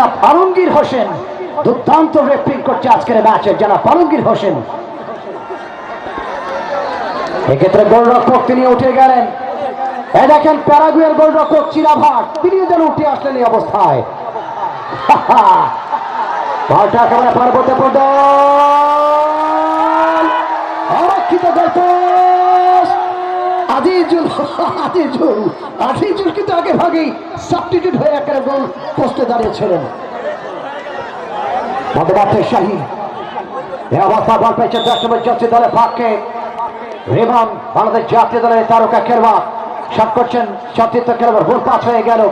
জনাব আলমগীর হোসেন। দুর্দান্ত রেফারিং করছে আজকের ম্যাচে জনাব আলমগীর হোসেন। এক্ষেত্রে গোলরক্ষক তিনি উঠে গেলেন। এ দেখেন প্যারাগুয়ের গোলরক্ষক চিরাভাট তিনিও যেন উঠে আসলেন এই অবস্থায়। পার্বত্য পদল অরক্ষিত গল্প। আজিজুল আজিজুল আজিজুল কিন্তু আগে ভাগেই সাবস্টিটিউট হয়ে একেবারে গোল পোস্টে দাঁড়িয়েছিলেন। মধ্যমাঠের শাহী। এ অবস্থা বল পেয়েছে দশমের জাতীয় দলের ভাগকে রেবন বাংলাদেশ জাতীয় দলের তারকা খেলোয়াড় শট করছেন সতীর্থ খেলোয়াড় ভুল পাস হয়ে গেল।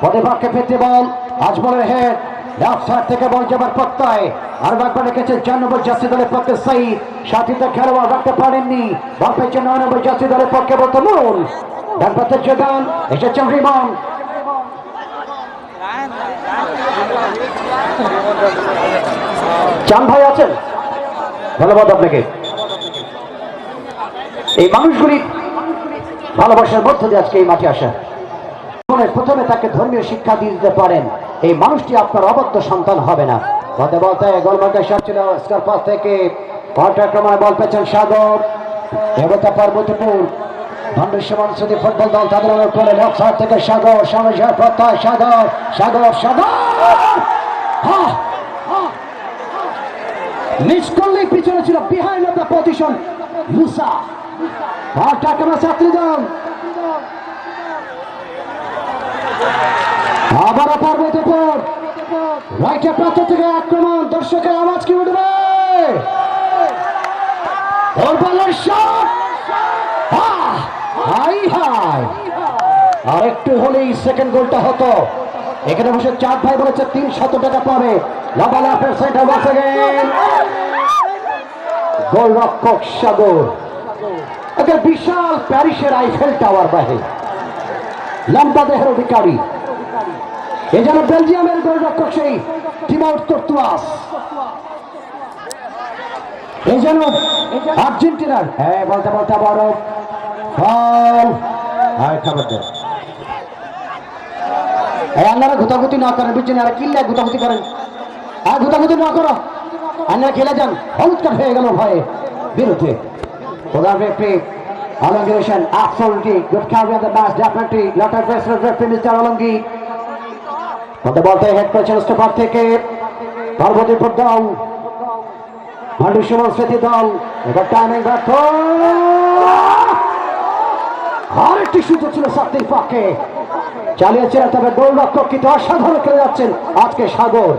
প্রতিপক্ষে পেতে বল আজমলের হেড লেফট সাইড থেকে বল যাবার প্রত্যয় আর একবার রেখেছেন চার নম্বর জাতীয় দলের পক্ষে সাইদ। সতীর্থ খেলোয়াড় রাখতে পারেননি। বল পেয়েছেন নয় জাতীয় দলের পক্ষে বলতে মূল ডান পাতের যোগান এসেছেন রিমন। চান ভাই আছেন? ধন্যবাদ আপনাকে। এই মানুষগুলি ভালোবাসার মধ্য দিয়ে আজকে এই মাঠে আসা প্রথমে তাকে ধর্মীয় শিক্ষা দিয়ে দিতে পারেন। এই মানুষটি আপনার অবদ্ধ সন্তান হবে না। বলতে বলতে গোলমার্কের শট ছিল স্কোর পাস থেকে পর্যাক্রমণে বল পেয়েছেন সাগর। দেবতা পার্বতীপুর সুদী ফুটবল দল তাদের অনুরোধ করে লেফট থেকে সাগর, সামনে প্রত্যয়, সাগর সাগর সাগর। মিস করলেই পিছনে ছিল বিহাইন্ড দ্য পজিশন মুসা। টাকা ছাত্রী দল। আবার পার্বতীপুর। রাইটে প্রান্ত থেকে আক্রমণ, দর্শকের আওয়াজ কি উঠবে? শট। High high. আর একটু হলেই সেকেন্ড গোলটা হতো। এখানে বসে চার ভাই বলেছে, তিন শত টাকা পাবে। লাভাল আপের সেন্টার বসে গেল। গোলরক্ষক সাগর। একটা বিশাল প্যারিসের আইফেল টাওয়ার বাহে লম্বা দেহের অধিকারী। এ যেন বেলজিয়ামের গোলরক্ষক সেই টিমাউট কর্তুয়াস। এই যেন আর্জেন্টিনার হ্যাঁ বলতে বলতে বড় ফল। হ্যাঁ দেয় না করেন বুঝছেন? আর কিল্লা গুতাগুতি করেন। আর গুতাগুতি না করো। আপনারা খেলে যান। হলুদ কার্ড হয়ে গেল ভয়ে। বিরুদ্ধে। প্রধান referee absolutely good carry on the match, definitely. Lot of best referee Mr. Alongir. মধ্যে বলতে হেড করেছেন স্টোপার থেকে পার্বতীপুর দল। মান্ডু দল, এবার টাইমিং ব্যর্থ আর একটি সুযোগ ছিল সাত্তির পক্ষে চালিয়েছিলেন তবে গোলরক্ষক কিন্তু অসাধারণ খেলে যাচ্ছেন আজকে সাগর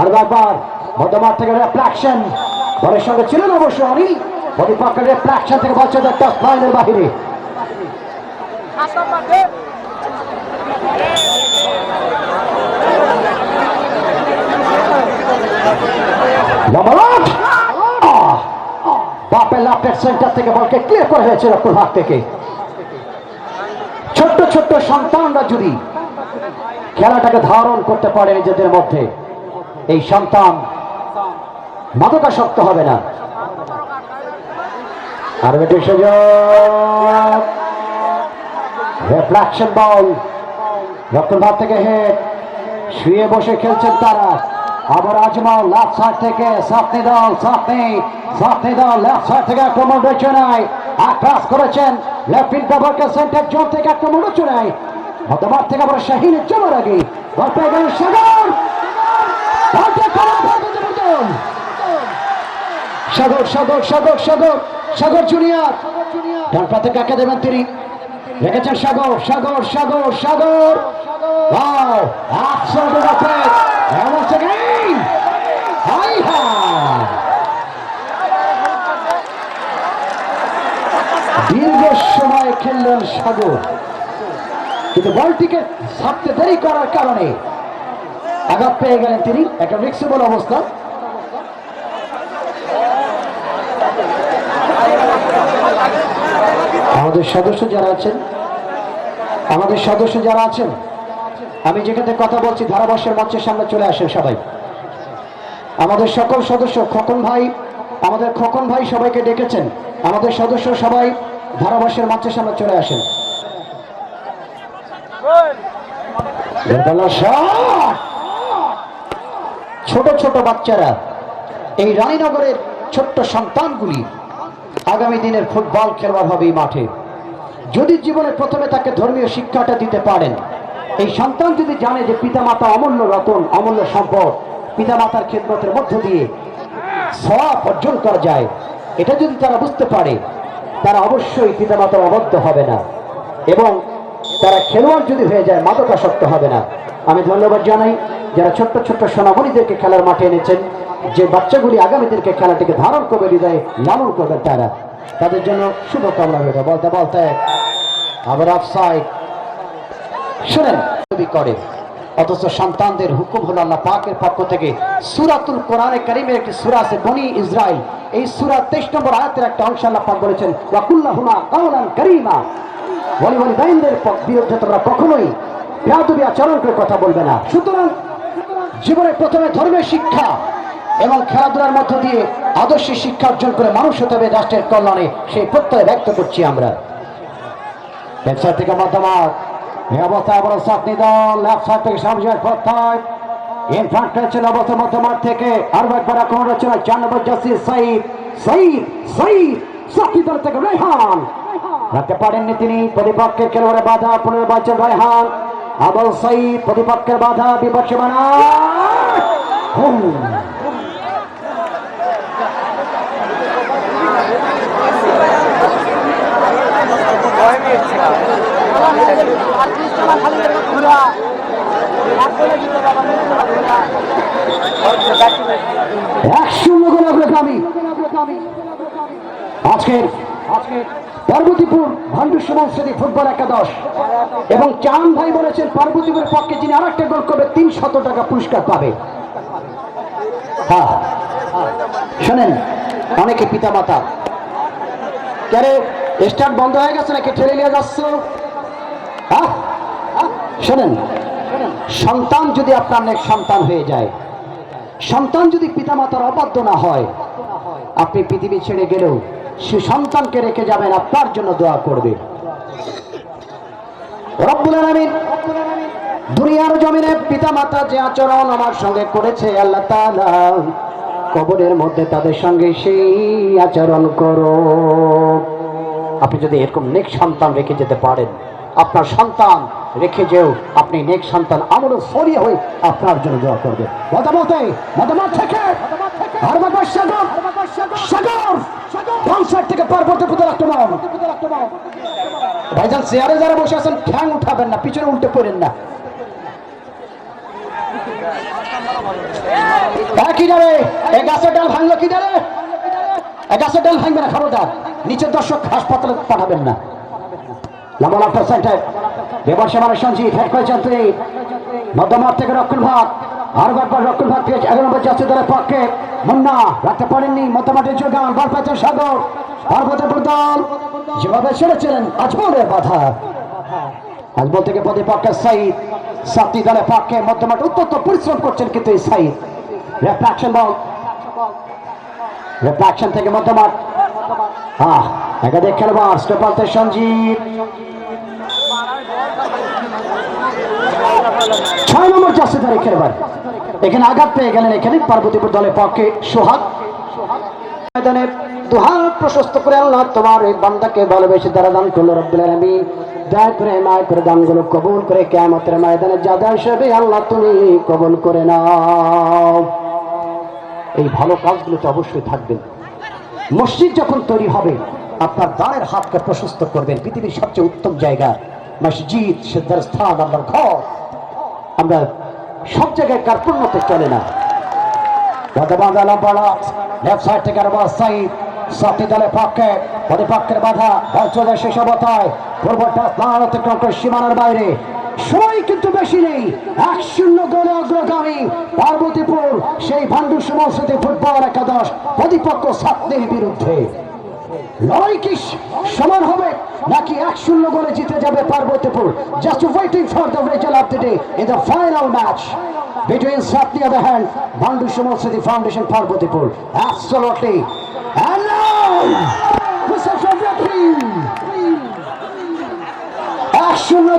আর ব্যাপার, মধ্যমাঠ থেকে রেফ্লেকশন বলের সঙ্গে ছিলেন অবশ্য অনিল প্রতিপক্ষের রেফ্লেকশন থেকে লাইনের বাহিরে লম্বালট! আহ! বাপের লাফের সেন্টার থেকে বলকে থেকে। ছোট্ট ছোট্ট সন্তানরা যদি খেলাটাকে ধারণ করতে পারে নিজেদের মধ্যে, এই সন্তান মাদকাসক্ত হবে না। আর বল রক্ষণ ভাব থেকে হেড শুয়ে বসে খেলছেন তারা। আবার আজমল লেফট সাইড থেকে সাতনি দল সাতনি সাতনি দল লেফট সাইড থেকে আক্রমণ রয়েছে নাই। আক্রাস করেছেন লেফট ফিল্ড সেন্টার জোন থেকে আক্রমণ নাই। হতবার থেকে আবার শাহিনের চলার আগে সাগর। সাগর সাগর সাগর সাগর সাগর জুনিয়র। ডান পাতে কাকে দেবেন তিনি। রেখেছেন সাগর সাগর সাগর সাগর। Wow! সময় খেললেন সাগর। কিন্তু বলটিকে ছাড়তে দেরি করার কারণে আঘাত পেয়ে গেলেন তিনি। একটা রিক্সেবল অবস্থা। আমাদের সদস্য যারা আছেন, আমাদের সদস্য যারা আছেন, আমি যেখানে কথা বলছি ধারাভাষ্যের মঞ্চের সামনে চলে আসেন সবাই। আমাদের সকল সদস্য খোকন ভাই, আমাদের খোকন ভাই সবাইকে ডেকেছেন। আমাদের সদস্য সবাই ধারাভাষ্যের মঞ্চের সামনে চলে আসেন। ছোট ছোট বাচ্চারা এই রানীনগরের ছোট্ট সন্তানগুলি আগামী দিনের ফুটবল খেলোয়াড় হবে এই মাঠে। যদি জীবনে প্রথমে তাকে ধর্মীয় শিক্ষাটা দিতে পারেন, এই সন্তান যদি জানে যে পিতামাতা অমূল্য রতন, অমূল্য সম্পদ, পিতামাতার খেদমতের মধ্য দিয়ে সওয়াব অর্জন করা যায়, এটা যদি তারা বুঝতে পারে তারা অবশ্যই পিতামাতার অবদ্ধ হবে না। এবং তারা খেলোয়াড় যদি হয়ে যায়, মাদকাসক্ত হবে না। আমি ধন্যবাদ জানাই যারা ছোট্ট ছোট্ট সোনামণিদেরকে খেলার মাঠে এনেছেন, যে বাচ্চাগুলি আগামী দিনকে খেলাটিকে ধারণ করবে হৃদয়ে লালন করবেন তারা। তাদের জন্য শুভকামনা রইল। বলতে বলতে, আবার অফসাইড শুনেন করে অথচ সন্তানদের হুকুম হলো আল্লাহ পাকের পক্ষ থেকে সুরাতুল কোরআনে কারিমের একটি সুরা আছে, বনি ইসরাইল এই সুরা তেইশ নম্বর আয়াতের একটা অংশ আল্লাহ পাক বলেছেন কাউলান বলি বলি দাইনদের বিরুদ্ধে তোমরা কখনোই করে কথা বলবে না। সুতরাং জীবনে প্রথমে ধর্মের শিক্ষা এবং খেলাধুলার মধ্য দিয়ে আদর্শ শিক্ষা অর্জন করে মানুষ হতে হবে রাষ্ট্রের কল্যাণে, সেই প্রত্যয় ব্যক্ত করছি আমরা। ব্যবসা থেকে এই অবস্থায় বড় চাকরি দল লেফট সাইড থেকে সামনের প্রত্যয় ইনফ্রান্ট রয়েছেন অবস্থা মতামত থেকে আরও একবার এখন রয়েছেন চার নম্বর জাসিস সাইদ সাইদ সাইদ চাকরি দল থেকে রেহান। রাখতে পারেননি তিনি প্রতিপক্ষের খেলোয়াড়ে বাধা, পুনর্বাচন রেহান। আবল সাইদ প্রতিপক্ষের বাধা, বিপক্ষ বানা। হুম। এক শূন্য অগ্রগামী। আজকের পার্বতীপুর ভান্ডু সমাজসেবী ফুটবল একাদশ। এবং চান ভাই বলেছেন, পার্বতীপুরের পক্ষে যিনি আর একটা গোল করবে, তিন শত টাকা পুরস্কার পাবে। হ্যাঁ। শোনেন, অনেকে পিতা মাতা কেন স্টার্ট বন্ধ হয়ে গেছে নাকি? ঠেলে নিয়ে যাচ্ছ? শোনেন, সন্তান যদি আপনার নেক সন্তান হয়ে যায়, সন্তান যদি পিতামাতার অবাধ্য না হয়, আপনি পৃথিবী ছেড়ে গেলেও সে সন্তানকে রেখে যাবেন, আপনার জন্য দোয়া করবে। দুনিয়ার জমিনে পিতামাতা যে আচরণ আমার সঙ্গে করেছে, আল্লাহ কবরের মধ্যে তাদের সঙ্গে সেই আচরণ করো আপনি যদি এরকম নেক সন্তান রেখে যেতে পারেন আপনার সন্তান রেখে যেও। আপনি নেক সন্তান আমরও সরিয়ে হয়ে আপনার জন্য দোয়া করবে। মতামতে, মতামত থেকে থেকে যারা বসে আছেন উঠাবেন না, পিছনে উল্টে পড়েন না। ভাঙবে না নিচের দর্শক হাসপাতালে পাঠাবেন না। লামল আফটার সেন্টার দেবর সেবানের সঞ্জিত হেড করেছেন তিনি মধ্যমাঠ থেকে রক্ষণ ভাগ। আর একবার রক্ষণ ভাগ পেয়েছে এগারো নম্বর জাতীয় দলের পক্ষে। মুন্না রাখতে পারেননি মধ্যমাঠের যোগান বল সাগর। পার্বতীপুর দল যেভাবে ছেড়েছিলেন আজমলের বাধা। আজমল থেকে প্রতিপক্ষের সাইদ। সাতটি দলের পক্ষে মধ্যমাঠ অত্যন্ত পরিশ্রম করছেন কিন্তু এই সাইদ। রেফ্রাকশন বল রেফ্রাকশন থেকে মধ্যমাঠ আহ একাধিক খেলোয়াড় সঞ্জীব। ছয় নম্বর ধরে এখানে আঘাত পেয়ে গেলেন এখানে পার্বতীপুর দলের পক্ষে সোহাগ। ময়দানে কবুল করে ময়দানে যাদা হিসেবে আল্লাহ তুমি কবুল করে নাও। এই ভালো কাজগুলোতে অবশ্যই থাকবেন মসজিদ যখন তৈরি হবে, আপনার দাঁড়ের হাতকে প্রশস্ত করবেন। পৃথিবীর সবচেয়ে উত্তম জায়গা মসজিদ, সিদ্ধার স্থান আমার ঘর। আমরা সব জায়গায় কার্পণ্যতে চলে না। সাথী দলের পক্ষে প্রতিপক্ষের বাধা সীমানার বাইরে। সময় কিন্তু বেশি নেই এক শূন্য গোলে অগ্রগামী পার্বতীপুর সেই ভান্ডু সমস্যাতে ফুটবল একাদশ প্রতিপক্ষ ছাত্রের বিরুদ্ধে লড়াই কি সমান হবে নাকি এক শূন্য গোলে জিতে যাবে Parbatipur just waiting for the result of the day in the final match between Satni on the hand, Bandu Shumal City Foundation, Parvotipur. Absolutely. And. এক শূন্য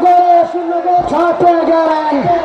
পেয়ে গেলেন